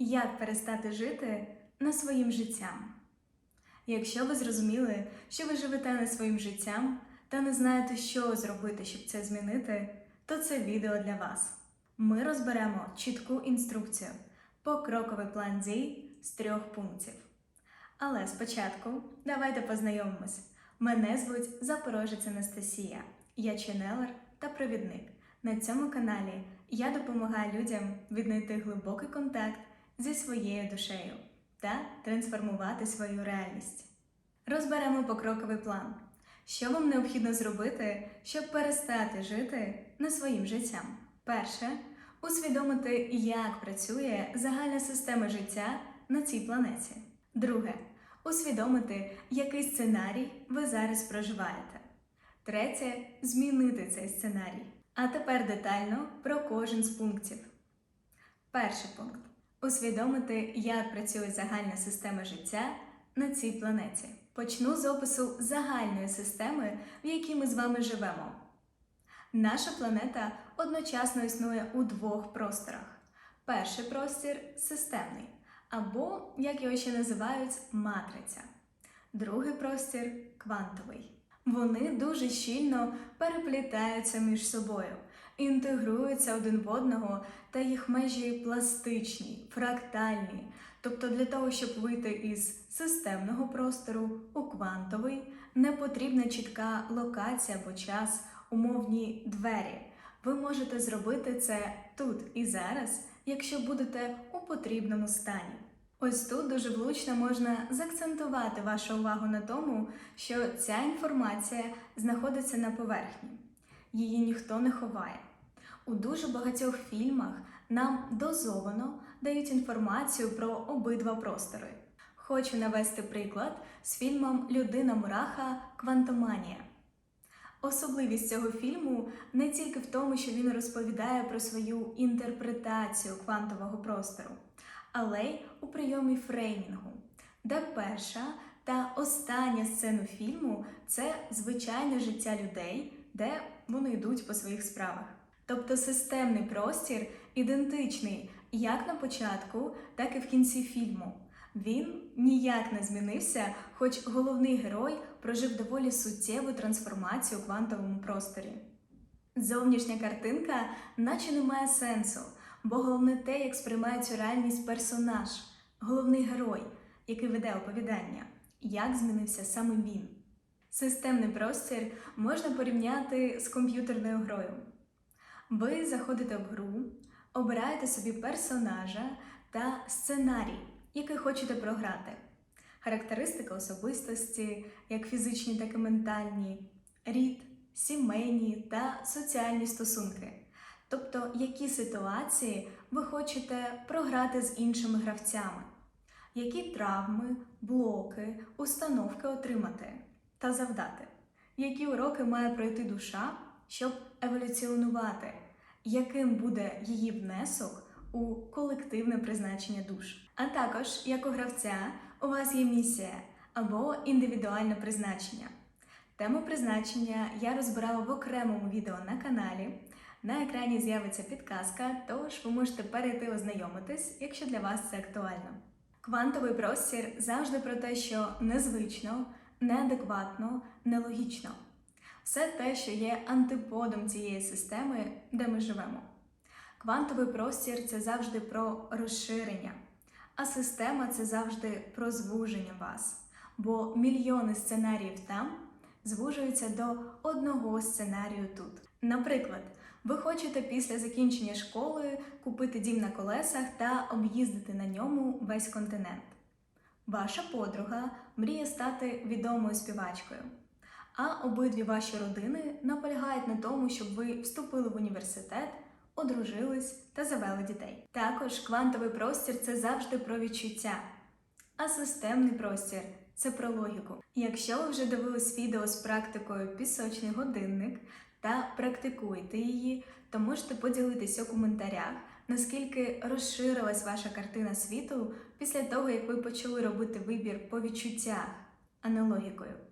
Як перестати жити не своїм життям? Якщо ви зрозуміли, що ви живете не своїм життям та не знаєте, що зробити, щоб це змінити, то це відео для вас. Ми розберемо чітку інструкцію, покроковий план дій з трьох пунктів. Але спочатку давайте познайомимось. Мене звуть Запорожець Анастасія, я ченелер та провідник. На цьому каналі я допомагаю людям віднайти глибокий контакт зі своєю душею та трансформувати свою реальність. Розберемо покроковий план. Що вам необхідно зробити, щоб перестати жити не своїм життям? Перше усвідомити, як працює загальна система життя на цій планеті. Друге усвідомити, який сценарій ви зараз проживаєте. Третє змінити цей сценарій. А тепер детально про кожен з пунктів. Перший пункт усвідомити, як працює загальна система життя на цій планеті. Почну з опису загальної системи, в якій ми з вами живемо. Наша планета одночасно існує у двох просторах. Перший простір системний, або, як його ще називають, матриця. Другий простір квантовий. Вони дуже щільно переплітаються між собою, інтегруються один в одного, та їх межі пластичні, фрактальні. Тобто для того, щоб вийти із системного простору у квантовий, не потрібна чітка локація або час, умовні двері. Ви можете зробити це тут і зараз, якщо будете у потрібному стані. Ось тут дуже влучно можна заакцентувати вашу увагу на тому, що ця інформація знаходиться на поверхні, її ніхто не ховає. У дуже багатьох фільмах нам дозовано дають інформацію про обидва простори. Хочу навести приклад з фільмом Людина Мураха Квантоманія. Особливість цього фільму не тільки в тому, що він розповідає про свою інтерпретацію квантового простору, але й у прийомі фреймінгу, де перша та остання сцена фільму це звичайне життя людей, де вони йдуть по своїх справах. Тобто системний простір ідентичний як на початку, так і в кінці фільму. Він ніяк не змінився, хоч головний герой прожив доволі суттєву трансформацію у квантовому просторі. Зовнішня картинка наче не має сенсу, бо головне те, як сприймає цю реальність персонаж, головний герой, який веде оповідання, як змінився саме він. Системний простір можна порівняти з комп'ютерною грою. Ви заходите в гру, обираєте собі персонажа та сценарій, який хочете програти, характеристики особистості, як фізичні, так і ментальні, рід, сімейні та соціальні стосунки. Тобто, які ситуації ви хочете програти з іншими гравцями, які травми, блоки, установки отримати та завдати, які уроки має пройти душа, щоб еволюціонувати, яким буде її внесок у колективне призначення душ. А також, як у гравця, у вас є місія або індивідуальне призначення. Тему призначення я розбирала в окремому відео на каналі. На екрані з'явиться підказка, тож ви можете перейти ознайомитись, якщо для вас це актуально. Квантовий простір завжди про те, що незвично, неадекватно, нелогічно. Все те, що є антиподом цієї системи, де ми живемо. Квантовий простір це завжди про розширення, а система це завжди про звуження вас, бо мільйони сценаріїв там звужуються до одного сценарію тут. Наприклад, ви хочете після закінчення школи купити дім на колесах та об'їздити на ньому весь континент. Ваша подруга мріє стати відомою співачкою, а обидві ваші родини наполягають на тому, щоб ви вступили в університет, одружились та завели дітей. Також квантовий простір це завжди про відчуття, а системний простір це про логіку. Якщо ви вже дивились відео з практикою пісочний годинник та практикуєте її, то можете поділитися у коментарях, наскільки розширилась ваша картина світу після того, як ви почали робити вибір по відчуттях, а не логікою.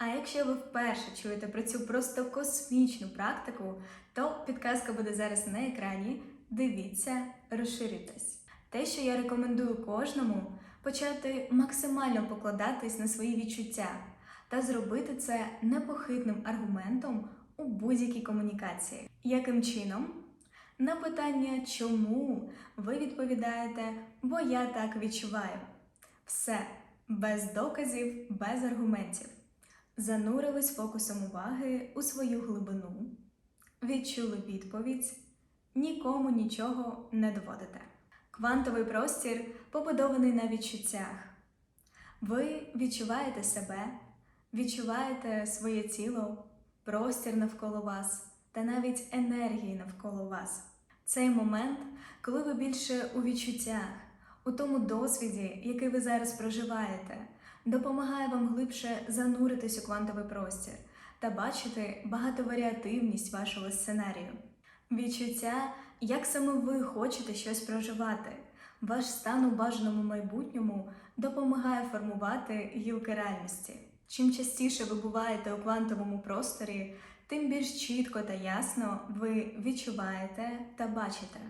А якщо ви вперше чуєте про цю просто космічну практику, то підказка буде зараз на екрані. Дивіться, розширюйтесь. Те, що я рекомендую кожному, почати максимально покладатись на свої відчуття та зробити це непохитним аргументом у будь-якій комунікації. Яким чином? На питання, чому ви відповідаєте, бо я так відчуваю. Все без доказів, без аргументів. Занурились фокусом уваги у свою глибину, відчули відповідь, нікому нічого не доводите. Квантовий простір побудований на відчуттях. Ви відчуваєте себе, відчуваєте своє тіло, простір навколо вас та навіть енергії навколо вас. Цей момент, коли ви більше у відчуттях, у тому досвіді, який ви зараз проживаєте, допомагає вам глибше зануритись у квантовий простір та бачити багатоваріативність вашого сценарію. Відчуття, як саме ви хочете щось проживати. Ваш стан у бажаному майбутньому допомагає формувати гілки реальності. Чим частіше ви буваєте у квантовому просторі, тим більш чітко та ясно ви відчуваєте та бачите.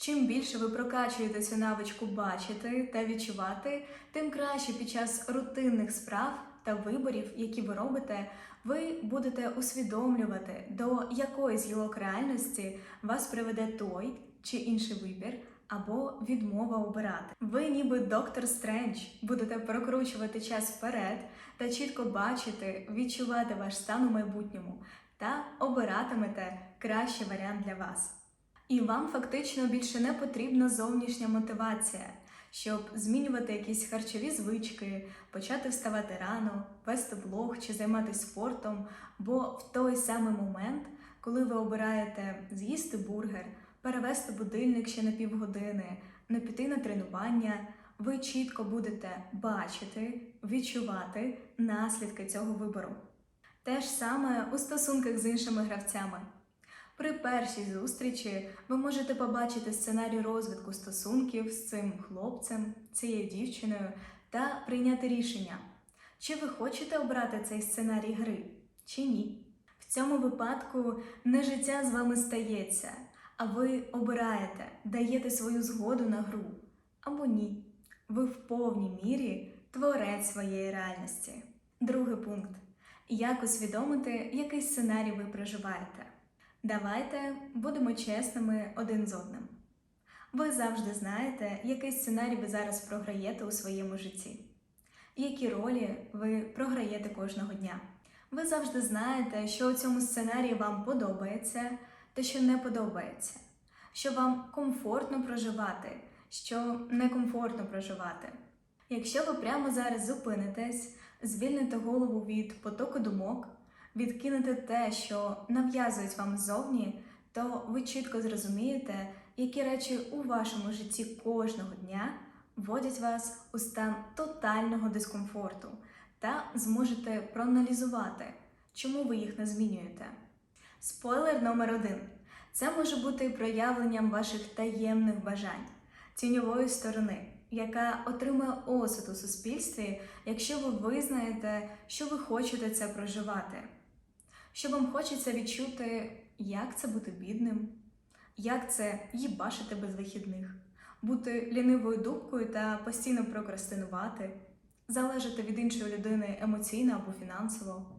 Чим більше ви прокачуєте цю навичку бачити та відчувати, тим краще під час рутинних справ та виборів, які ви робите, ви будете усвідомлювати, до якої з гілок реальності вас приведе той чи інший вибір або відмова обирати. Ви, ніби доктор Стрендж, будете прокручувати час вперед та чітко бачити, відчувати ваш стан у майбутньому та обиратимете кращий варіант для вас. І вам фактично більше не потрібна зовнішня мотивація, щоб змінювати якісь харчові звички, почати вставати рано, вести блог чи займатися спортом, бо в той самий момент, коли ви обираєте з'їсти бургер, перевести будильник ще на півгодини, не піти на тренування, ви чітко будете бачити, відчувати наслідки цього вибору. Те ж саме у стосунках з іншими гравцями. При першій зустрічі ви можете побачити сценарій розвитку стосунків з цим хлопцем, цією дівчиною та прийняти рішення, чи ви хочете обрати цей сценарій гри, чи ні. В цьому випадку не життя з вами стається, а ви обираєте, даєте свою згоду на гру або ні. Ви в повній мірі творець своєї реальності. Другий пункт. Як усвідомити, який сценарій ви проживаєте? Давайте будемо чесними один з одним. Ви завжди знаєте, який сценарій ви зараз програєте у своєму житті, які ролі ви програєте кожного дня. Ви завжди знаєте, що у цьому сценарії вам подобається та що не подобається, що вам комфортно проживати, що некомфортно проживати. Якщо ви прямо зараз зупинитесь, звільните голову від потоку думок, відкинете те, що нав'язують вам ззовні, то ви чітко зрозумієте, які речі у вашому житті кожного дня вводять вас у стан тотального дискомфорту та зможете проаналізувати, чому ви їх не змінюєте. Спойлер номер один: це може бути проявленням ваших таємних бажань, тіньової сторони, яка отримує осуд у суспільстві, якщо ви визнаєте, що ви хочете це проживати що вам хочеться відчути, як це бути бідним, як це їбашити без вихідних, бути лінивою дубкою та постійно прокрастинувати, залежати від іншої людини емоційно або фінансово.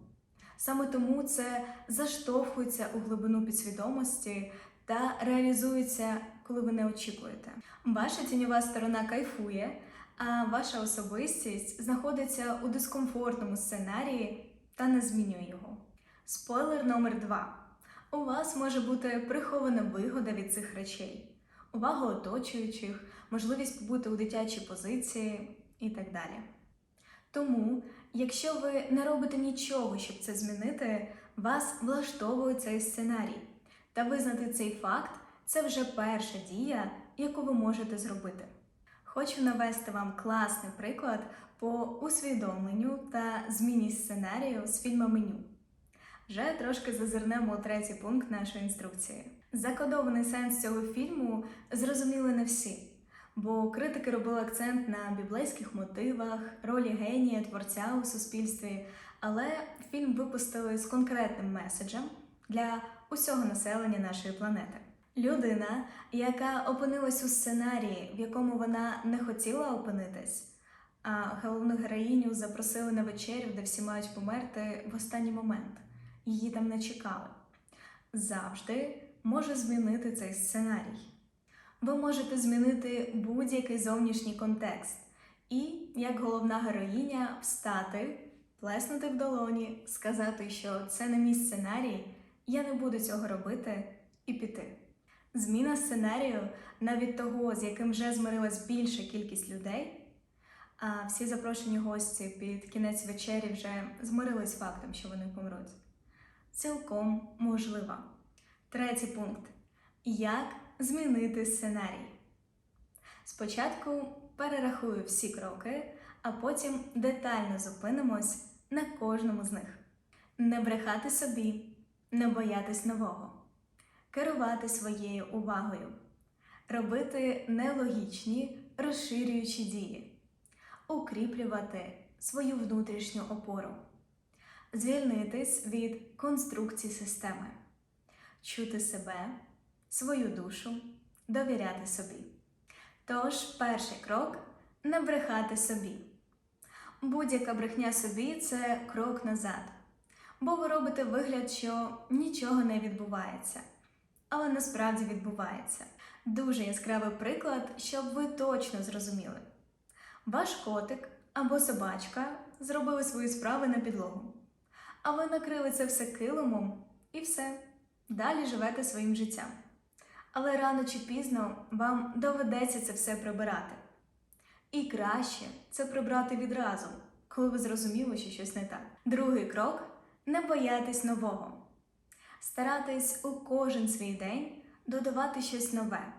Саме тому це заштовхується у глибину підсвідомості та реалізується, коли ви не очікуєте. Ваша тіньова сторона кайфує, а ваша особистість знаходиться у дискомфортному сценарії та не змінює його. Спойлер номер 2 У вас може бути прихована вигода від цих речей, увага оточуючих, можливість побути у дитячій позиції і так далі. Тому, якщо ви не робите нічого, щоб це змінити, вас влаштовує цей сценарій. Та визнати цей факт це вже перша дія, яку ви можете зробити. Хочу навести вам класний приклад по усвідомленню та зміні сценарію з фільму меню. Вже трошки зазирнемо у третій пункт нашої інструкції. Закодований сенс цього фільму зрозуміли не всі, бо критики робили акцент на біблейських мотивах, ролі генія, творця у суспільстві, але фільм випустили з конкретним меседжем для усього населення нашої планети. Людина, яка опинилась у сценарії, в якому вона не хотіла опинитись, а головну героїню запросили на вечерю, де всі мають померти в останній момент. Її там не чекали. Завжди може змінити цей сценарій. Ви можете змінити будь-який зовнішній контекст і, як головна героїня, встати, плеснути в долоні, сказати, що це не мій сценарій, я не буду цього робити, і піти. Зміна сценарію, навіть того, з яким вже змирилась більша кількість людей, а всі запрошені гості під кінець вечері вже змирились фактом, що вони помруть. Цілком можлива. Третій пункт. Як змінити сценарій? Спочатку перерахую всі кроки, а потім детально зупинимось на кожному з них. Не брехати собі, не боятись нового, керувати своєю увагою, робити нелогічні, розширюючі дії, укріплювати свою внутрішню опору, звільнитись від конструкції системи, чути себе, свою душу, довіряти собі. Тож, перший крок не брехати собі. Будь-яка брехня собі це крок назад, бо ви робите вигляд, що нічого не відбувається, але насправді відбувається. Дуже яскравий приклад, щоб ви точно зрозуміли. Ваш котик або собачка зробили свої справи на підлогу, а ви накрили це все килимом і все. Далі живете своїм життям. Але рано чи пізно вам доведеться це все прибирати. І краще це прибрати відразу, коли ви зрозуміли, що щось не так. Другий крок не боятись нового. Старатись у кожен свій день додавати щось нове.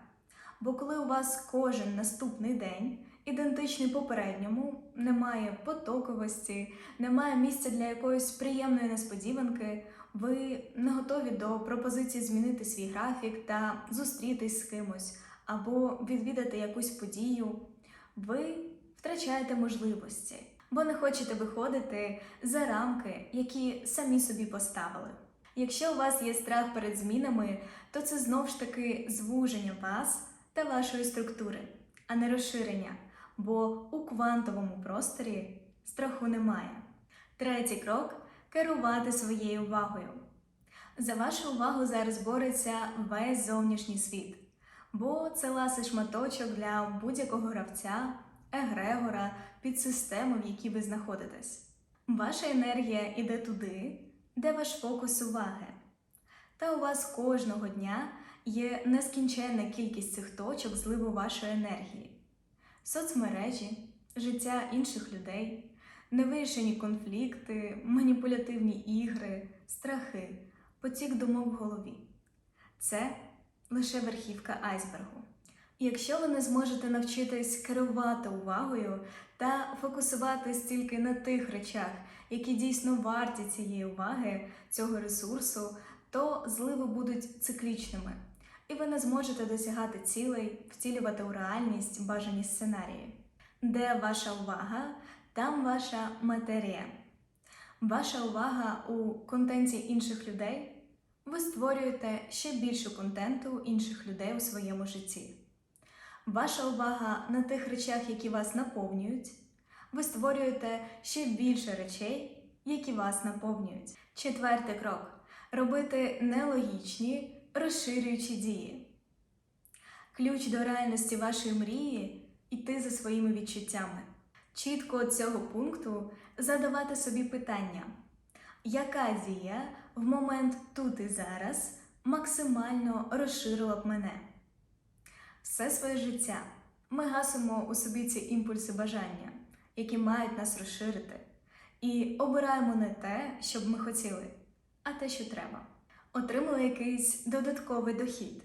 Бо коли у вас кожен наступний день ідентичний попередньому, немає потоковості, немає місця для якоїсь приємної несподіванки, ви не готові до пропозиції змінити свій графік та зустрітись з кимось або відвідати якусь подію, ви втрачаєте можливості, бо не хочете виходити за рамки, які самі собі поставили. Якщо у вас є страх перед змінами, то це знов ж таки звуження вас та вашої структури, а не розширення, бо у квантовому просторі страху немає. Третій крок керувати своєю увагою. За вашу увагу зараз бореться весь зовнішній світ, бо це ласий шматочок для будь-якого гравця, егрегора, підсистеми, в якій ви знаходитесь. Ваша енергія йде туди, де ваш фокус уваги. Та у вас кожного дня є нескінченна кількість цих точок зливу вашої енергії, соцмережі, життя інших людей, невирішені конфлікти, маніпулятивні ігри, страхи, потік думок в голові. Це лише верхівка айсбергу. І Якщо ви не зможете навчитись керувати увагою та фокусуватись тільки на тих речах, які дійсно варті цієї уваги, цього ресурсу, то зливи будуть циклічними, і ви не зможете досягати цілей, втілювати у реальність бажані сценарії. Де ваша увага, там ваша матерія. Ваша увага у контенті інших людей. Ви створюєте ще більше контенту інших людей у своєму житті. Ваша увага на тих речах, які вас наповнюють. Ви створюєте ще більше речей, які вас наповнюють. Четвертий крок робити нелогічні, розширюючі дії. Ключ до реальності вашої мрії йти за своїми відчуттями. Чітко від цього пункту задавати собі питання, яка дія в момент тут і зараз максимально розширила б мене? Все своє життя ми гасимо у собі ці імпульси бажання, які мають нас розширити, і обираємо не те, що б ми хотіли, а те, що треба. Отримали якийсь додатковий дохід,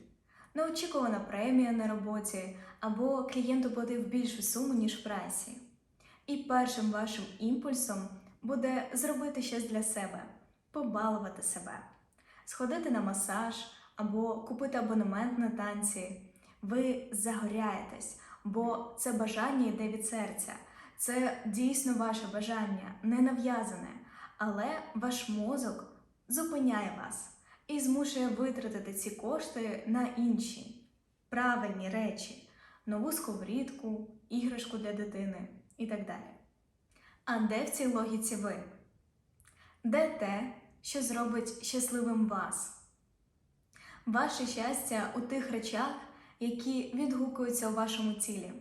неочікувана премія на роботі, або клієнт оплатив більшу суму, ніж в прайсі. І першим вашим імпульсом буде зробити щось для себе, побалувати себе, сходити на масаж або купити абонемент на танці. Ви загоряєтесь, бо це бажання йде від серця. Це дійсно ваше бажання, не нав'язане, але ваш мозок зупиняє вас і змушує витратити ці кошти на інші правильні речі, нову сковорідку, іграшку для дитини і так далі. А де в цій логіці ви? Де те, що зробить щасливим вас? Ваше щастя у тих речах, які відгукуються у вашому тілі,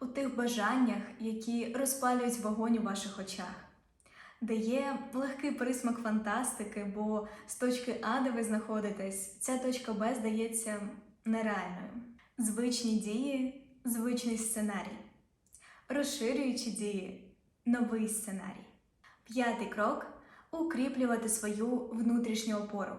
у тих бажаннях, які розпалюють вогонь у ваших очах, де є легкий присмак фантастики, бо з точки А, де ви знаходитесь, ця точка Б здається нереальною. Звичні дії, звичний сценарій. Розширюючи дії, новий сценарій. П'ятий крок укріплювати свою внутрішню опору.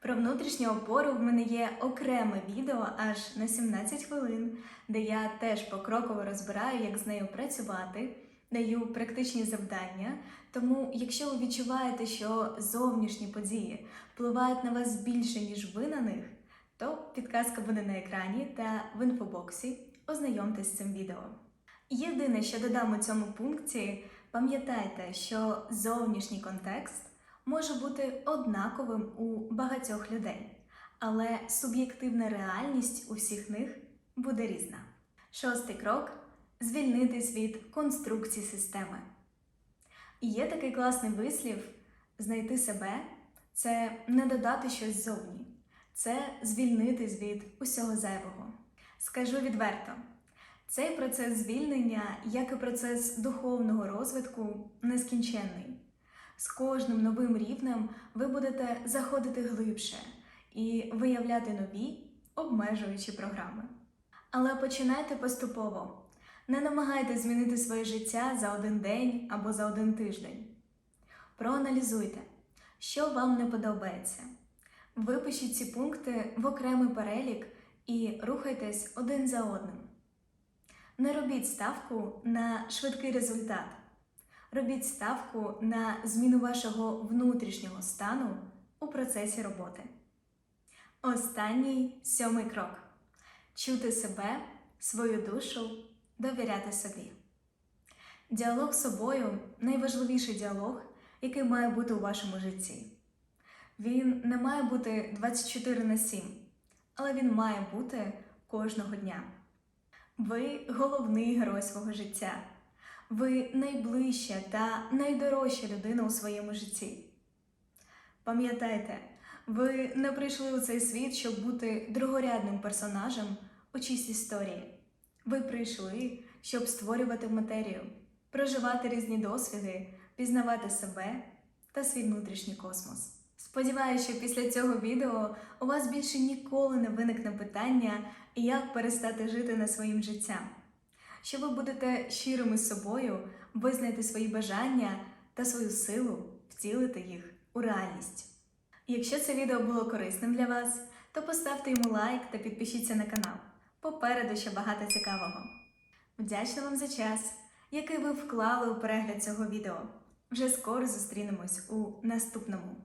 Про внутрішню опору в мене є окреме відео аж на 17 хвилин, де я теж покроково розбираю, як з нею працювати, даю практичні завдання. Тому, якщо ви відчуваєте, що зовнішні події впливають на вас більше, ніж ви на них, то підказка буде на екрані та в інфобоксі. Ознайомтесь з цим відео. Єдине, що додам у цьому пункті, пам'ятайте, що зовнішній контекст може бути однаковим у багатьох людей, але суб'єктивна реальність у всіх них буде різна. Шостий крок звільнитись від конструкції системи. І Є такий класний вислів: знайти себе це не додати щось ззовні, це звільнитись від усього зайвого. Скажу відверто, цей процес звільнення, як і процес духовного розвитку, нескінченний. З кожним новим рівнем ви будете заходити глибше і виявляти нові обмежуючі програми. Але починайте поступово. Не намагайтесь змінити своє життя за один день або за один тиждень. Проаналізуйте, що вам не подобається. Випишіть ці пункти в окремий перелік і рухайтесь один за одним. Не робіть ставку на швидкий результат. Робіть ставку на зміну вашого внутрішнього стану у процесі роботи. Останній сьомий крок чути себе, свою душу, довіряти собі. Діалог з собою найважливіший діалог, який має бути у вашому житті. Він не має бути 24 на 7, але він має бути кожного дня. Ви головний герой свого життя. Ви найближча та найдорожча людина у своєму житті. Пам'ятайте, ви не прийшли у цей світ, щоб бути другорядним персонажем у чиїсь історії. Ви прийшли, щоб створювати матерію, проживати різні досвіди, пізнавати себе та свій внутрішній космос. Сподіваюся, що після цього відео у вас більше ніколи не виникне питання, як перестати жити не своїм життям. Що ви будете щирими з собою, визнаєте свої бажання та свою силу втілити їх у реальність. Якщо це відео було корисним для вас, то поставте йому лайк та підпишіться на канал. Попереду ще багато цікавого. Вдячна вам за час, який ви вклали у перегляд цього відео. Вже скоро зустрінемось у наступному.